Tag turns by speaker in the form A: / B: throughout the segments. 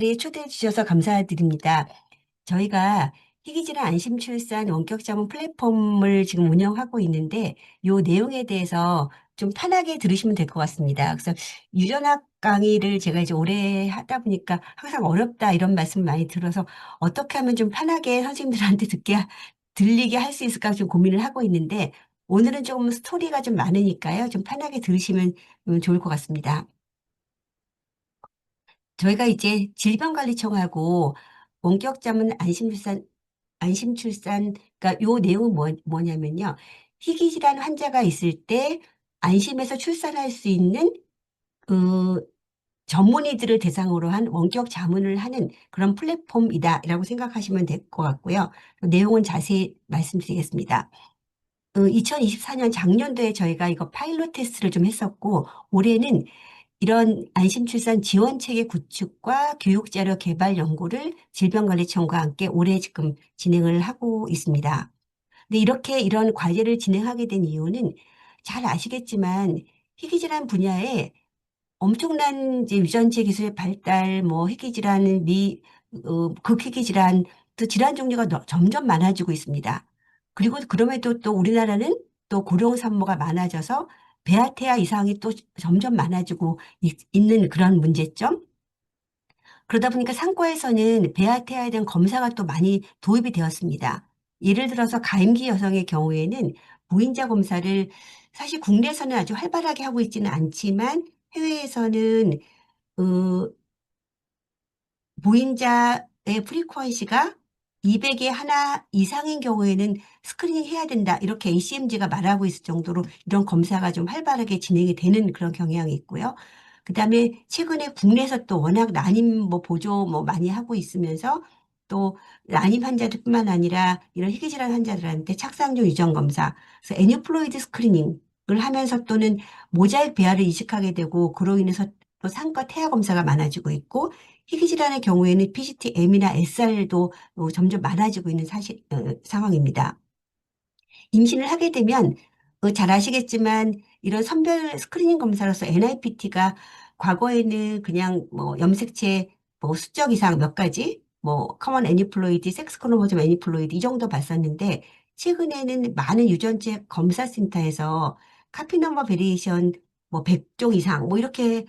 A: 네, 초대해 주셔서 감사드립니다. 저희가 희귀질환 안심출산 원격자문 플랫폼을 지금 운영하고 있는데 요 내용에 대해서 좀 편하게 들으시면 될 것 같습니다. 그래서 유전학 강의를 제가 이제 오래 하다 보니까 항상 어렵다 이런 말씀 많이 들어서 어떻게 하면 좀 편하게 선생님들한테 듣게 하- 들리게 할 수 있을까 좀 고민을 하고 있는데 오늘은 조금 스토리가 좀 많으니까요. 좀 편하게 들으시면 음, 좋을 것 같습니다. 저희가 이제 질병관리청하고 원격 자문 안심출산, 안심출산, 그러니까 요 내용은 뭐, 뭐냐면요. 희귀 질환 환자가 있을 때 안심해서 출산할 수 있는 그 전문의들을 대상으로 한 원격 자문을 하는 그런 플랫폼이다라고 생각하시면 될 것 같고요. 내용은 자세히 말씀드리겠습니다. 2024년 작년도에 저희가 이거 파일럿 테스트를 좀 했었고 올해는 이런 안심출산 지원체계 구축과 교육자료 개발 연구를 질병관리청과 함께 올해 지금 진행을 하고 있습니다. 근데 이렇게 이런 과제를 진행하게 된 이유는 잘 아시겠지만 희귀질환 분야에 엄청난 이제 유전체 기술의 발달, 뭐 희귀질환, 미, 어, 극희귀질환, 또 질환 종류가 너- 점점 많아지고 있습니다. 그리고 그럼에도 또 우리나라는 또 고령 산모가 많아져서 배아태아 이상이 또 점점 많아지고 있, 는 그런 문제점. 그러다 보니까 상과에서는 배아태아에 대한 검사가 또 많이 도입이 되었습니다. 예를 들어서 가임기 여성의 경우에는 보인자 검사를 사실 국내에서는 아주 활발하게 하고 있지는 않지만 해외에서는 어, 보인자의 프리퀀시가 200에 하나 이상인 경우에는 스크리닝 해야 된다. 이렇게 ACMG가 말하고 있을 정도로 이런 검사가 좀 활발하게 진행이 되는 그런 경향이 있고요. 그 다음에 최근에 국내에서 또 워낙 난임 뭐 보조 뭐 많이 하고 있으면서 또 난임 환자들뿐만 아니라 이런 희귀질환 환자들한테 착상종 유전 검사, 그래서 애니플로이드 스크리닝을 하면서 또는 모자익 배아를 이식하게 되고 그로 인해서 또 상과 태아 검사가 많아지고 있고 희귀질환의 경우에는 PCT-M이나 SR도 어, 점점 많아지고 있는 사실, 어, 상황입니다. 임신을 하게 되면 어, 잘 아시겠지만 이런 선별 스크리닝 검사로서 NIPT가 과거에는 그냥 뭐 염색체 뭐 수적 이상 몇 가지 뭐 커먼 애니플로이드, 섹스 크로모좀 애니플로이드 이 정도 봤었는데 최근에는 많은 유전체 검사 센터에서 카피 넘버 베리에이션 뭐 100종 이상 뭐 이렇게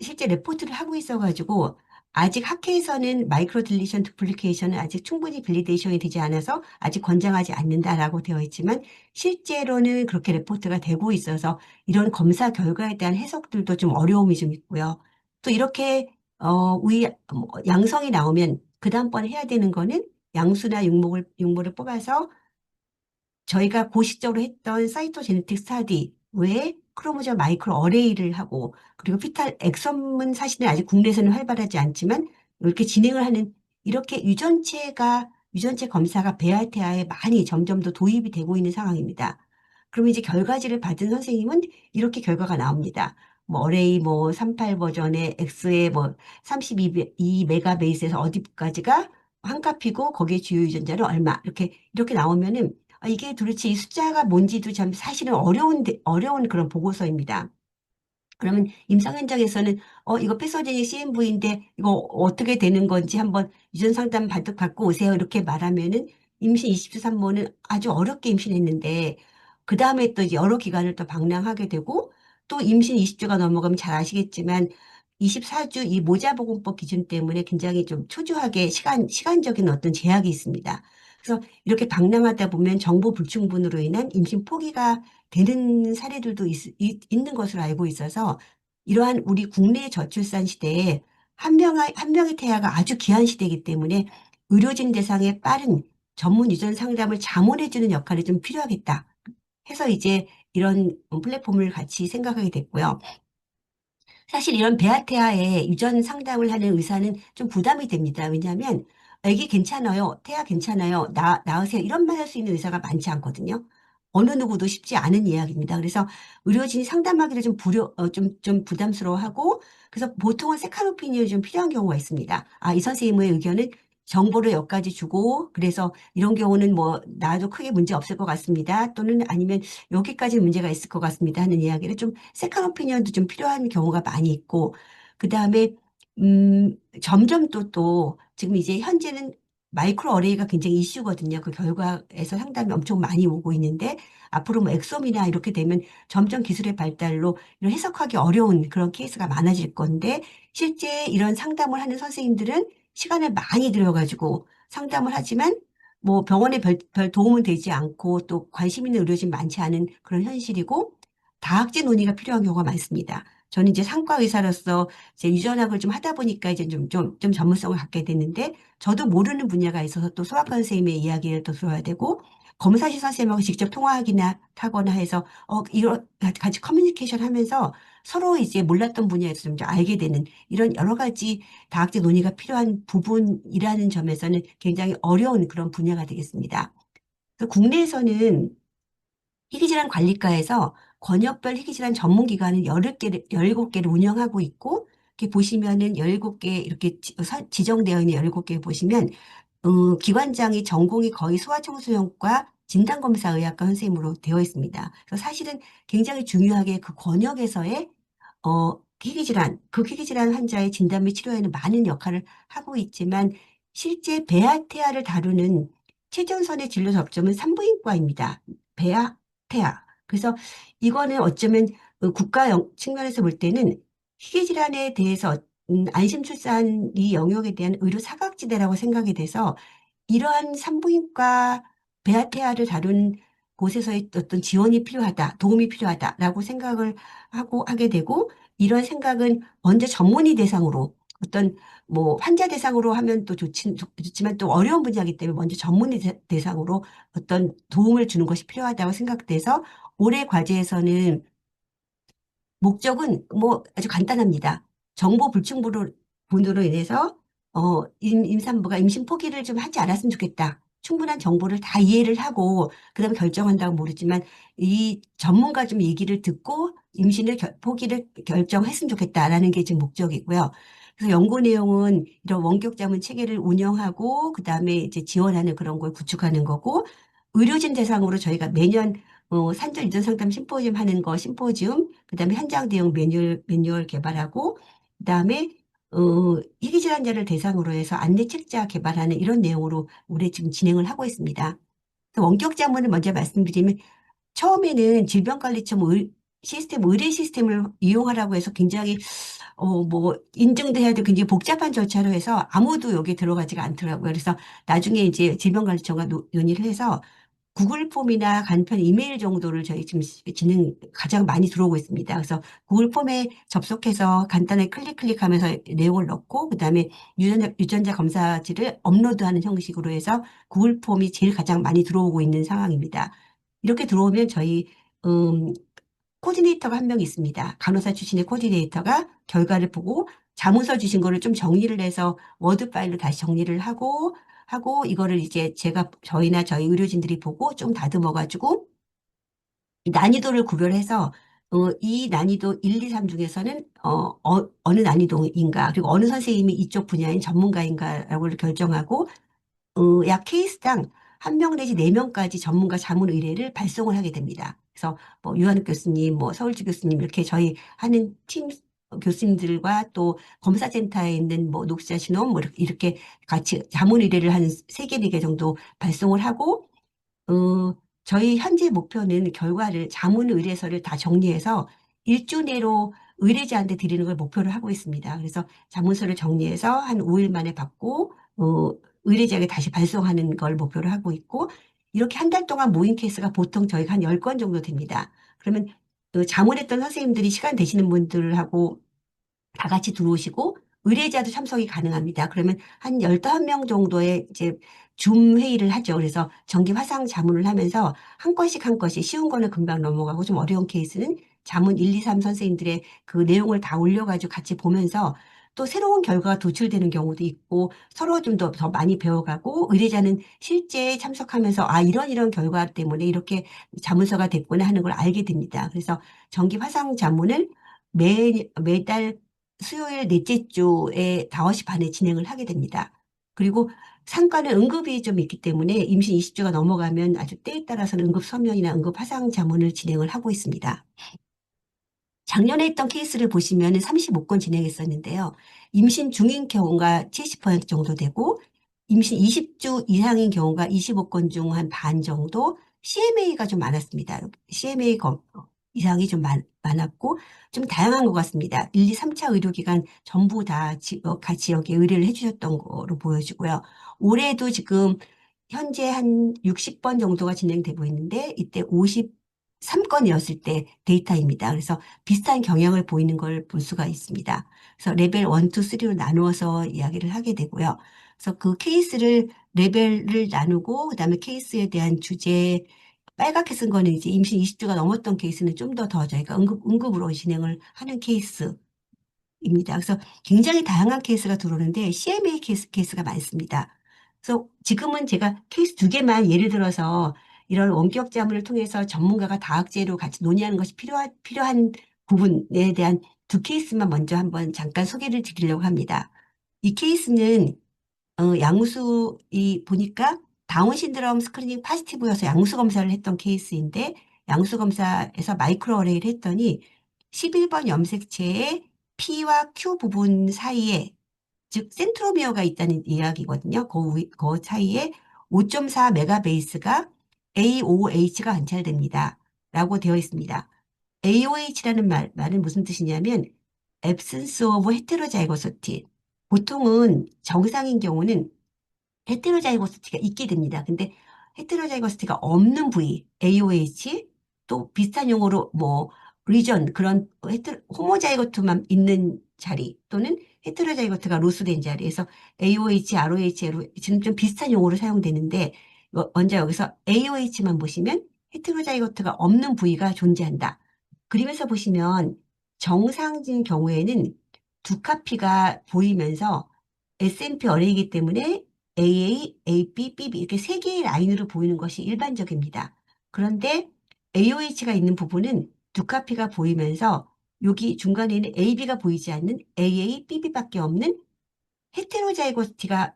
A: 실제 레포트를 하고 있어 가지고 아직 학회에서는 마이크로 딜리션 두플리케이션은 아직 충분히 밸리데이션이 되지 않아서 아직 권장하지 않는다라고 되어 있지만 실제로는 그렇게 레포트가 되고 있어서 이런 검사 결과에 대한 해석들도 좀 어려움이 좀 있고요. 또 이렇게 어, 우리 뭐 양성이 나오면 그 다음번에 해야 되는 거는 양수나 육모를, 육모를 뽑아서 저희가 고시적으로 했던 사이토제네틱 스타디 외에 크로모점 마이크로 어레이를 하고 그리고 피탈 엑섬은 사실은 아직 국내에서는 활발하지 않지만 이렇게 진행을 하는 이렇게 유전체가 유전체 검사가 배아태아에 많이 점점 더 도입이 되고 있는 상황입니다. 그러면 이제 결과지를 받은 선생님은 이렇게 결과가 나옵니다. 뭐 어레이 뭐 38 버전의 X의 뭐 32 메가베이스에서 어디까지가 한 값이고 거기에 주요 유전자는 얼마 이렇게 이렇게 나오면은 아, 이게 도대체 이 숫자가 뭔지도 참 사실은 어려운, 어려운 그런 보고서입니다. 그러면 임상 현장에서는 어 이거 패서제닉 CMV인데 이거 어떻게 되는 건지 한번 유전 상담 받, 받고 오세요 이렇게 말하면은 임신 20주 산모는 아주 어렵게 임신했는데 그 다음에 또 여러 기간을 또 방랑하게 되고 또 임신 20주가 넘어가면 잘 아시겠지만 24주 이 모자보건법 기준 때문에 굉장히 좀 초조하게 시간 시간적인 어떤 제약이 있습니다. 그래서 이렇게 방랑하다 보면 정보 불충분으로 인한 임신 포기가 되는 사례들도 있, 있는 것으로 알고 있어서 이러한 우리 국내 저출산 시대에 한 명의, 한 명의 태아가 아주 귀한 시대이기 때문에 의료진 대상의 빠른 전문 유전 상담을 자문해주는 역할이 좀 필요하겠다. 해서 이제 이런 플랫폼을 같이 생각하게 됐고요. 사실 이런 배아태아의 유전 상담을 하는 의사는 좀 부담이 됩니다. 왜냐하면 애기 괜찮아요. 태아 괜찮아요. 나, 나으세요. 이런 말 할 수 있는 의사가 많지 않거든요. 어느 누구도 쉽지 않은 이야기입니다. 그래서 의료진이 상담하기를 좀 부려, 어, 좀, 좀 부담스러워하고, 그래서 보통은 세컨 오피니언이 좀 필요한 경우가 있습니다. 아, 이 선생님의 의견은 정보를 여기까지 주고, 그래서 이런 경우는 뭐, 나도 크게 문제 없을 것 같습니다. 또는 아니면 여기까지 문제가 있을 것 같습니다. 하는 이야기를 좀 세컨 오피니언도 좀 필요한 경우가 많이 있고, 그 다음에 음, 점점 또, 또, 지금 이제 현재는 마이크로 어레이가 굉장히 이슈거든요. 그 결과에서 상담이 엄청 많이 오고 있는데, 앞으로 뭐 엑솜이나 이렇게 되면 점점 기술의 발달로 이런 해석하기 어려운 그런 케이스가 많아질 건데, 실제 이런 상담을 하는 선생님들은 시간을 많이 들여가지고 상담을 하지만, 뭐 병원에 별, 별 도움은 되지 않고 또 관심 있는 의료진 많지 않은 그런 현실이고, 다학제 논의가 필요한 경우가 많습니다. 저는 이제 상과 의사로서 이제 유전학을 좀 하다 보니까 이제 좀, 좀, 좀 전문성을 갖게 됐는데, 저도 모르는 분야가 있어서 또 소아과 선생님의 이야기를 또 들어야 되고, 검사실 선생님하고 직접 통화하기나 하거나 해서, 어, 이거 같이 커뮤니케이션 하면서 서로 이제 몰랐던 분야에서 좀 알게 되는 이런 여러 가지 다학제 논의가 필요한 부분이라는 점에서는 굉장히 어려운 그런 분야가 되겠습니다. 그래서 국내에서는 희귀질환 관리과에서 권역별 희귀질환 전문기관을 10개를, 17개를 운영하고 있고, 이렇게 보시면은 17개, 이렇게 지- 서- 지정되어 있는 17개 보시면, 어, 기관장이 전공이 거의 소아청소년과 진단검사의학과 선생님으로 되어 있습니다. 그래서 사실은 굉장히 중요하게 그 권역에서의 어, 희귀질환, 극희귀질환 환자의 진단 및 치료에는 많은 역할을 하고 있지만 실제 배아 태아를 다루는 최전선의 진료 접점은 산부인과입니다. 배아, 태아. 그래서 이거는 어쩌면 어, 국가 영- 측면에서 볼 때는 희귀질환에 대해서 음, 안심출산 이 영역에 대한 의료 사각지대라고 생각이 돼서 이러한 산부인과 배아태아를 다룬 곳에서의 어떤 지원이 필요하다, 도움이 필요하다라고 생각을 하고 하게 되고 이런 생각은 먼저 전문의 대상으로 어떤 뭐 환자 대상으로 하면 또 좋지, 좋지만 또 어려운 분야이기 때문에 먼저 전문의 대- 대상으로 어떤 도움을 주는 것이 필요하다고 생각돼서 올해 과제에서는 목적은 뭐 아주 간단합니다. 정보 불충분으로 분으로 인해서 어, 임, 임산부가 임신 포기를 좀 하지 않았으면 좋겠다. 충분한 정보를 다 이해를 하고 그다음에 결정한다고 모르지만 이 전문가 좀 얘기를 듣고 임신을 결- 포기를 결정했으면 좋겠다라는 게 지금 목적이고요. 그래서 연구 내용은 이런 원격 자문 체계를 운영하고 그다음에 이제 지원하는 그런 걸 구축하는 거고 의료진 대상으로 저희가 매년 어, 산전 유전 상담 심포지움 하는 거 심포지움, 그다음에 현장 대응 매뉴얼 매뉴얼 개발하고 그다음에 어, 희귀질환자를 대상으로 해서 안내 책자 개발하는 이런 내용으로 올해 지금 진행을 하고 있습니다. 원격 자문을 먼저 말씀드리면 처음에는 질병관리청 의, 시스템 의뢰 시스템을 이용하라고 해서 굉장히 어, 뭐, 인증도 해야 되고 굉장히 복잡한 절차로 해서 아무도 여기 들어가지가 않더라고요. 그래서 나중에 이제 질병관리청과 노- 논의를 해서 구글 폼이나 간편 이메일 정도를 저희 지금 시- 진행 가장 많이 들어오고 있습니다. 그래서 구글 폼에 접속해서 간단하게 클릭 클릭하면서 내용을 넣고 그 다음에 유전자, 유전자 검사지를 업로드하는 형식으로 해서 구글 폼이 제일 가장 많이 들어오고 있는 상황입니다. 이렇게 들어오면 저희 음, 코디네이터가 한 명 있습니다. 간호사 출신의 코디네이터가 결과를 보고 자문서 주신 거를 좀 정리를 해서 워드 파일로 다시 정리를 하고 하고 이거를 이제 제가 저희나 저희 의료진들이 보고 좀 다듬어 가지고 난이도를 구별해서 어, 이 난이도 1, 2, 3 중에서는 어, 어, 어 느 난이도인가 그리고 어느 선생님이 이쪽 분야인 전문가인가라고 결정하고 어, 약 케이스당 한 명 내지 네 명까지 전문가 자문 의뢰를 발송을 하게 됩니다. 그래서 뭐 유한욱 교수님, 뭐 서울주 교수님 이렇게 저희 하는 팀 교수님들과 또 검사센터에 있는 뭐 녹사 신홈 뭐 이렇게 이렇게 같이 자문 의뢰를 한 세 개, 네 개 정도 발송을 하고 어, 저희 현재 목표는 결과를 자문 의뢰서를 다 정리해서 일주 내로 의뢰자한테 드리는 걸 목표로 하고 있습니다. 그래서 자문서를 정리해서 한 5일 만에 받고 어, 의뢰자에게 다시 발송하는 걸 목표로 하고 있고 이렇게 한 달 동안 모인 케이스가 보통 저희가 한 10건 정도 됩니다. 그러면 그 자문했던 선생님들이 시간 되시는 분들하고 다 같이 들어오시고 의뢰자도 참석이 가능합니다. 그러면 한 15명 정도의 이제 줌 회의를 하죠. 그래서 정기 화상 자문을 하면서 한 건씩 한 건씩 쉬운 거는 금방 넘어가고 좀 어려운 케이스는 자문 1, 2, 3 선생님들의 그 내용을 다 올려가지고 같이 보면서 또 새로운 결과가 도출되는 경우도 있고 서로 좀 더 더 많이 배워가고 의뢰자는 실제 참석하면서 아 이런 이런 결과 때문에 이렇게 자문서가 됐구나 하는 걸 알게 됩니다. 그래서 정기 화상 자문을 매 매달 수요일 넷째 주에 5시 반에 진행을 하게 됩니다. 그리고 상과는 응급이 좀 있기 때문에 임신 20주가 넘어가면 아주 때에 따라서는 응급 서면이나 응급 화상 자문을 진행을 하고 있습니다. 작년에 했던 케이스를 보시면 35건 진행했었는데요. 임신 중인 경우가 70% 정도 되고 임신 20주 이상인 경우가 25건 중 한 반 정도 CMA가 좀 많았습니다. CMA 이상이 좀 많, 많았고 좀 다양한 것 같습니다. 1, 2, 3차 의료기관 전부 다 지, 어, 같이 여기 의뢰를 해주셨던 거로 보여지고요. 올해도 지금 현재 한 60번 정도가 진행되고 있는데 이때 53건이었을 때 데이터입니다. 그래서 비슷한 경향을 보이는 걸 볼 수가 있습니다. 그래서 레벨 1, 2, 3로 나누어서 이야기를 하게 되고요. 그래서 그 케이스를 레벨을 나누고 그다음에 케이스에 대한 주제 빨갛게 쓴 거는 이제 임신 20주가 넘었던 케이스는 좀 더더 저희가 응급, 응급으로 진행을 하는 케이스 입니다. 그래서 굉장히 다양한 케이스가 들어오는데 CMA 케이스, 케이스가 많습니다. 그래서 지금은 제가 케이스 두 개만 예를 들어서 이런 원격 자문을 통해서 전문가가 다학제로 같이 논의하는 것이 필요한, 필요한 부분에 대한 두 케이스만 먼저 한번 잠깐 소개를 드리려고 합니다. 이 케이스는 어, 양수 이 보니까 다운 신드롬 스크리닝 파지티브여서 양수 검사를 했던 케이스인데 양수 검사에서 마이크로 어레이를 했더니 11번 염색체의 P와 Q 부분 사이에 즉 센트로미어가 있다는 이야기거든요. 그, 그 사이에 5.4 메가베이스가 AOH가 관찰됩니다. 라고 되어 있습니다. AOH라는 말, 말은 무슨 뜻이냐면 absence of heterozygosity. 보통은 정상인 경우는 헤테로자이고스티가 있게 됩니다. 근데 헤테로자이고스티가 없는 부위, AOH, 또 비슷한 용어로 뭐 리전 그런 헤테로, 호모자이고트만 있는 자리 또는 헤테로자이고트가 로스된 자리에서 AOH, ROH로 지금 좀 비슷한 용어로 사용되는데 먼저 여기서 AOH만 보시면 헤테로자이고트가 없는 부위가 존재한다. 그림에서 보시면 정상인 경우에는 두 카피가 보이면서 S&P 어레이기 때문에 AA, AB, BB 이렇게 세 개의 라인으로 보이는 것이 일반적입니다. 그런데 AOH가 있는 부분은 두 카피가 보이면서 여기 중간에는 AB가 보이지 않는 AA, BB밖에 없는 헤테로자이고스티가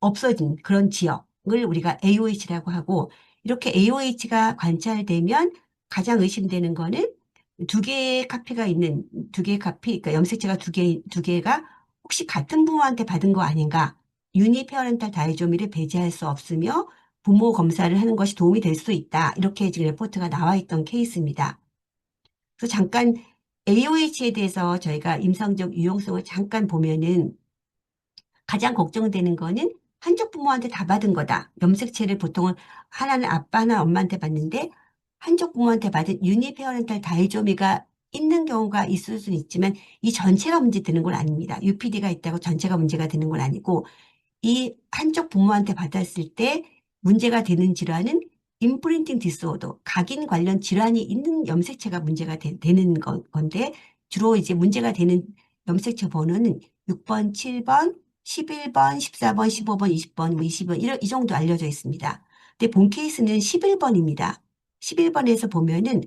A: 없어진 그런 지역을 우리가 AOH라고 하고 이렇게 AOH가 관찰되면 가장 의심되는 거는 두 개의 카피가 있는 두 개의 카피, 그러니까 염색체가 두 개, 두 개가 혹시 같은 부모한테 받은 거 아닌가? 유니페어렌탈 다이조미를 배제할 수 없으며 부모 검사를 하는 것이 도움이 될 수 있다. 이렇게 지금 레포트가 나와 있던 케이스입니다. 그래서 잠깐 AOH에 대해서 저희가 임상적 유용성을 잠깐 보면은 가장 걱정되는 거는 한쪽 부모한테 다 받은 거다. 염색체를 보통은 하나는 아빠, 하나 엄마한테 받는데 한쪽 부모한테 받은 유니페어렌탈 다이조미가 있는 경우가 있을 수는 있지만 이 전체가 문제 되는 건 아닙니다. UPD가 있다고 전체가 문제가 되는 건 아니고 이 한쪽 부모한테 받았을 때 문제가 되는 질환은 임프린팅 디스오더, 각인 관련 질환이 있는 염색체가 문제가 되, 는 건데 주로 이제 문제가 되는 염색체 번호는 6번, 7번, 11번, 14번, 15번, 20번, 뭐 20번 이런 이 정도 알려져 있습니다. 근데 본 케이스는 11번입니다. 11번에서 보면은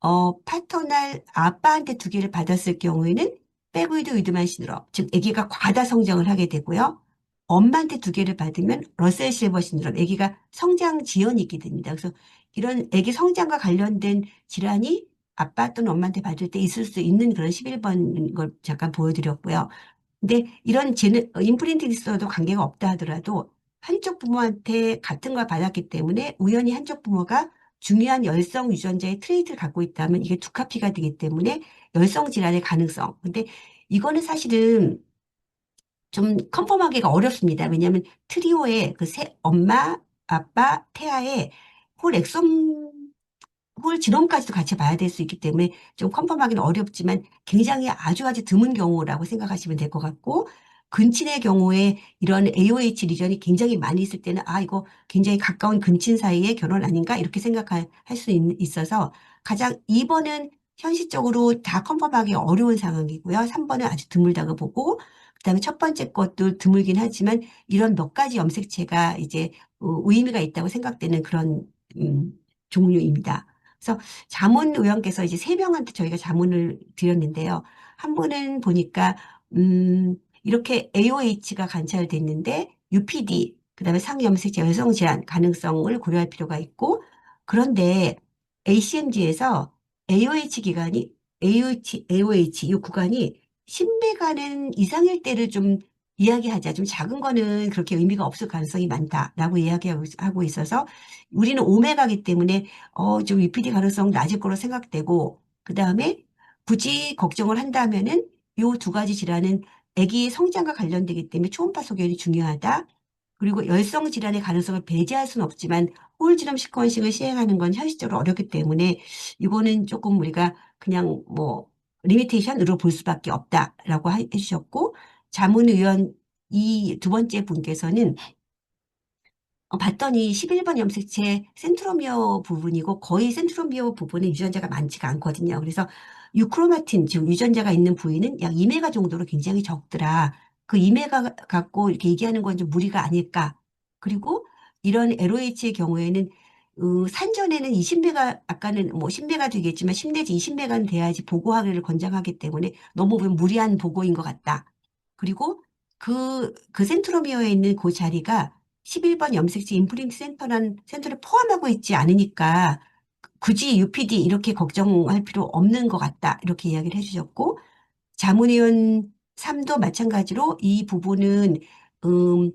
A: 어 파터날 아빠한테 두 개를 받았을 경우에는 백위드 위드만 시드럼, 즉 아기가 과다 성장을 하게 되고요. 엄마한테 두 개를 받으면 러셀 실버 신드롬, 아기가 성장 지연이 있게 됩니다. 그래서 이런 아기 성장과 관련된 질환이 아빠 또는 엄마한테 받을 때 있을 수 있는 그런 11번 걸 잠깐 보여드렸고요. 근데 이런 제는 인프린팅 디스어도 관계가 없다 하더라도 한쪽 부모한테 같은 걸 받았기 때문에 우연히 한쪽 부모가 중요한 열성 유전자의 트레이트를 갖고 있다면 이게 두 카피가 되기 때문에 열성 질환의 가능성. 근데 이거는 사실은 좀 컨펌하기가 어렵습니다. 왜냐하면 트리오의 그 세, 엄마, 아빠, 태아의 홀 엑솜, 홀 지놈까지도 같이 봐야 될 수 있기 때문에 좀 컨펌하기는 어렵지만 굉장히 아주 아주 드문 경우라고 생각하시면 될 것 같고 근친의 경우에 이런 AOH 리전이 굉장히 많이 있을 때는 아 이거 굉장히 가까운 근친 사이에 결혼 아닌가 이렇게 생각할 수 있어서 가장 2번은 현실적으로 다 컨펌하기 어려운 상황이고요. 3번은 아주 드물다고 보고 그다음에 첫 번째 것도 드물긴 하지만 이런 몇 가지 염색체가 이제 어, 의미가 있다고 생각되는 그런 음, 종류입니다. 그래서 자문 의원께서 이제 세 명한테 저희가 자문을 드렸는데요. 한 분은 보니까 음, 이렇게 AOH가 관찰됐는데 UPD 그다음에 상염색체 여성 질환 가능성을 고려할 필요가 있고 그런데 ACMG에서 AOH 기간이 AOH, AOH 이 구간이 10메가는 이상일 때를 좀 이야기하자. 좀 작은 거는 그렇게 의미가 없을 가능성이 많다라고 이야기하고 있어서 우리는 5메가기 때문에 어, 좀 UPD 가능성 낮을 거로 생각되고 그 다음에 굳이 걱정을 한다면은 요 두 가지 질환은 아기의 성장과 관련되기 때문에 초음파 소견이 중요하다. 그리고 열성 질환의 가능성을 배제할 수는 없지만 홀지름 시퀀싱을 시행하는 건 현실적으로 어렵기 때문에 이거는 조금 우리가 그냥 뭐 리미테이션으로 볼 수밖에 없다라고 해주셨고 자문위원 이 두 번째 분께서는 어, 봤더니 11번 염색체 센트로미어 부분이고 거의 센트로미어 부분에 유전자가 많지가 않거든요. 그래서 유크로마틴, 즉 유전자가 있는 부위는 약 2메가 정도로 굉장히 적더라. 그 2메가 갖고 이렇게 얘기하는 건 좀 무리가 아닐까. 그리고 이런 LOH의 경우에는 어, 산전에는 20메가, 아까는 뭐 10메가 되겠지만 10 내지 20메가는 돼야지 보고하기를 권장하기 때문에 너무 무리한 보고인 것 같다. 그리고 그, 그 센트로미어에 있는 그 자리가 11번 염색체 임프린트 센터라는 센터를 포함하고 있지 않으니까 굳이 UPD 이렇게 걱정할 필요 없는 것 같다. 이렇게 이야기를 해주셨고 자문위원 3도 마찬가지로 이 부분은 음,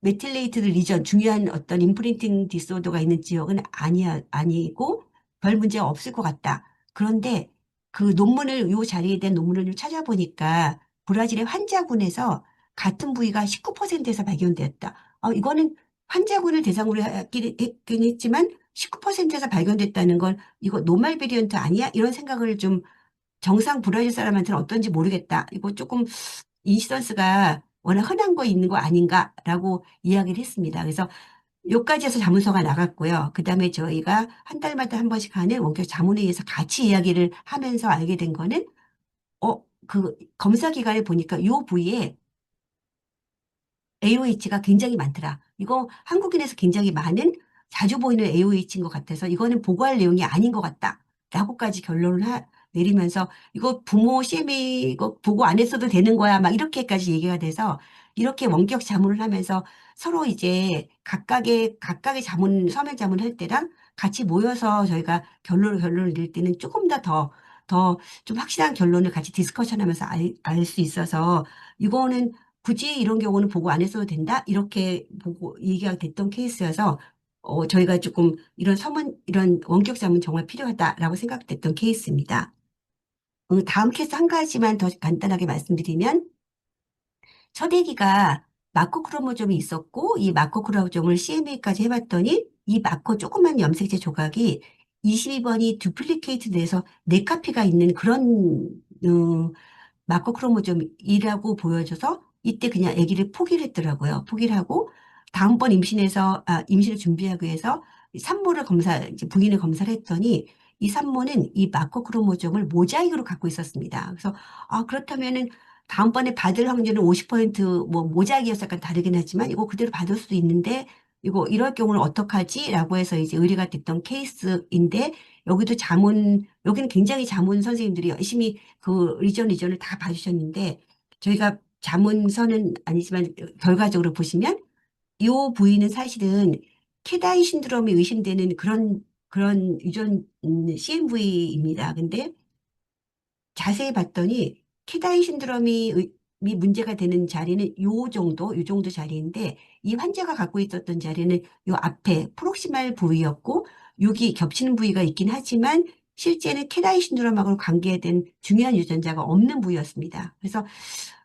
A: 메틸레이트 리전 중요한 어떤 임프린팅 디스오더가 있는 지역은 아니야 아니고 별 문제가 없을 것 같다. 그런데 그 논문을 요 자리에 대한 논문을 좀 찾아보니까 브라질의 환자군에서 같은 부위가 19%에서 발견되었다. 어, 이거는 환자군을 대상으로 했긴, 했지만 19%에서 발견됐다는 건 이거 노말 베리언트 아니야? 이런 생각을 좀 정상 브라질 사람한테는 어떤지 모르겠다. 이거 조금 인시던스가 워낙 흔한 거 있는 거 아닌가라고 이야기를 했습니다. 그래서 여기까지 해서 자문서가 나갔고요. 그 다음에 저희가 한 달마다 한 번씩 하는 원격 자문회의에서 같이 이야기를 하면서 알게 된 거는 어, 그 검사 기간에 보니까 요 부위에 AOH가 굉장히 많더라. 이거 한국인에서 굉장히 많은 자주 보이는 AOH인 것 같아서 이거는 보고할 내용이 아닌 것 같다. 라고까지 결론을 하, 내리면서 이거 부모 CM이 이거 보고 안 했어도 되는 거야. 막 이렇게까지 얘기가 돼서 이렇게 원격 자문을 하면서 서로 이제 각각의 각각의 자문 서면 자문을 할 때랑 같이 모여서 저희가 결론을 결론을 낼 때는 조금 더더 더 좀 확실한 결론을 같이 디스커션하면서 알 수 있어서 이거는 굳이 이런 경우는 보고 안 했어도 된다 이렇게 보고 얘기가 됐던 케이스여서 어, 저희가 조금 이런 서문 이런 원격 자문 정말 필요하다라고 생각됐던 케이스입니다. 어, 다음 케이스 한 가지만 더 간단하게 말씀드리면 첫 아기가 마코 크로모점이 있었고 이 마코 크로모점을 CMA까지 해봤더니 이 마코 조그만 염색체 조각이 22번이 듀플리케이트 돼서 네 카피가 있는 그런 음, 마코 크로모점이라고 보여져서 이때 그냥 아기를 포기를 했더라고요. 포기를 하고 다음번 임신해서 아, 임신을 준비하기 위해서 산모를 검사 이제 부인을 검사를 했더니 이 산모는 이 마코 크로모점을 모자이크로 갖고 있었습니다. 그래서 아 그렇다면은 다음번에 받을 확률은 50%뭐 모자이크여서 약간 다르긴 하지만 이거 그대로 받을 수도 있는데 이거 이럴 경우는 어떡하지? 라고 해서 이제 의뢰가 됐던 케이스인데 여기도 자문 여기는 굉장히 자문 선생님들이 열심히 그 리전 리전을 다 봐주셨는데 저희가 자문서는 아니지만 결과적으로 보시면 이 부위는 사실은 캐다이 신드롬이 의심되는 그런 그런 유전 음, CMV입니다. 근데 자세히 봤더니 캐다이 신드롬이 이 문제가 되는 자리는 요 정도, 요 정도 자리인데 이 환자가 갖고 있었던 자리는 요 앞에 프록시말 부위였고 여기 겹치는 부위가 있긴 하지만 실제는 캐다이 신드롬하고 관계된 중요한 유전자가 없는 부위였습니다. 그래서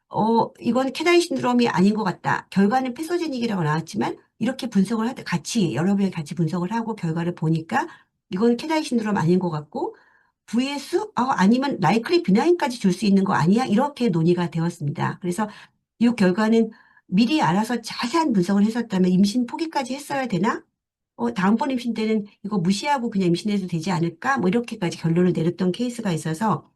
A: 어, 이건 캐다이 신드롬이 아닌 것 같다. 결과는 페소제닉이라고 나왔지만 이렇게 분석을 할때 같이 여러 명 같이 분석을 하고 결과를 보니까 이건 캐다이 신드롬 아닌 것 같고 VS 아, 아니면 라이클리 비나인까지 줄 수 있는 거 아니야? 이렇게 논의가 되었습니다. 그래서 이 결과는 미리 알아서 자세한 분석을 했었다면 임신 포기까지 했어야 되나? 어, 다음번 임신 때는 이거 무시하고 그냥 임신해도 되지 않을까? 뭐 이렇게까지 결론을 내렸던 케이스가 있어서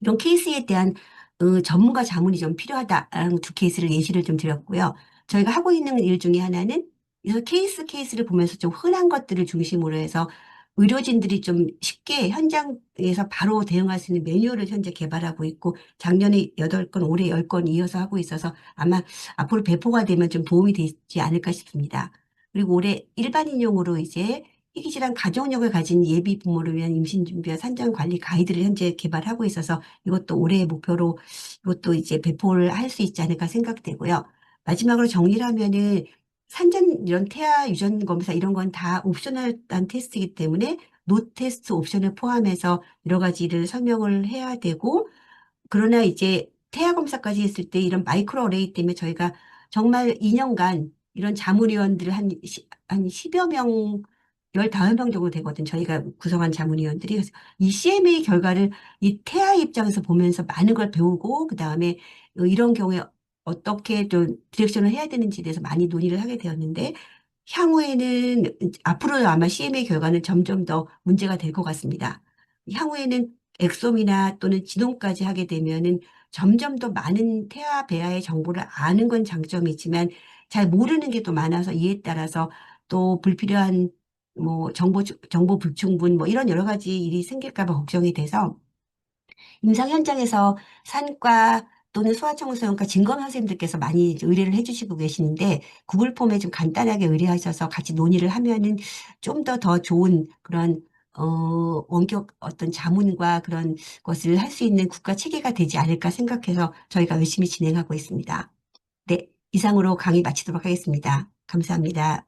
A: 이런 케이스에 대한 어, 전문가 자문이 좀 필요하다라는 두 케이스를 예시를 좀 드렸고요. 저희가 하고 있는 일 중에 하나는 그래서 케이스 케이스를 보면서 좀 흔한 것들을 중심으로 해서 의료진들이 좀 쉽게 현장에서 바로 대응할 수 있는 매뉴얼을 현재 개발하고 있고 작년에 8건, 올해 10건 이어서 하고 있어서 아마 앞으로 배포가 되면 좀 도움이 되지 않을까 싶습니다. 그리고 올해 일반인용으로 이제 희귀질환 가족력을 가진 예비 부모를 위한 임신 준비와 산전 관리 가이드를 현재 개발하고 있어서 이것도 올해의 목표로 이것도 이제 배포를 할 수 있지 않을까 생각되고요. 마지막으로 정리를 하면은 산전 이런 태아 유전 검사 이런 건 다 옵셔널한 테스트이기 때문에 노 테스트 옵션을 포함해서 여러 가지를 설명을 해야 되고 그러나 이제 태아 검사까지 했을 때 이런 마이크로 어레이 때문에 저희가 정말 2년간 이런 자문위원들 한, 시, 한 10여 명, 15명 정도 되거든. 저희가 구성한 자문위원들이. 그래서 이 CMA 결과를 이 태아 입장에서 보면서 많은 걸 배우고, 그 다음에 이런 경우에 어떻게 좀 디렉션을 해야 되는지에 대해서 많이 논의를 하게 되었는데, 향후에는, 앞으로 아마 CMA 결과는 점점 더 문제가 될 것 같습니다. 향후에는 엑솜이나 또는 지동까지 하게 되면은 점점 더 많은 태아 배아의 정보를 아는 건 장점이지만 잘 모르는 게 또 많아서 이에 따라서 또 불필요한 뭐 정보 정보 불충분 뭐 이런 여러 가지 일이 생길까 봐 걱정이 돼서 임상 현장에서 산과 또는 소아청소년과 진검 선생님들께서 많이 의뢰를 해주시고 계시는데 구글 폼에 좀 간단하게 의뢰하셔서 같이 논의를 하면은 좀더더 좋은 그런 어, 원격 어떤 자문과 그런 것을 할 수 있는 국가 체계가 되지 않을까 생각해서 저희가 열심히 진행하고 있습니다. 네, 이상으로 강의 마치도록 하겠습니다. 감사합니다.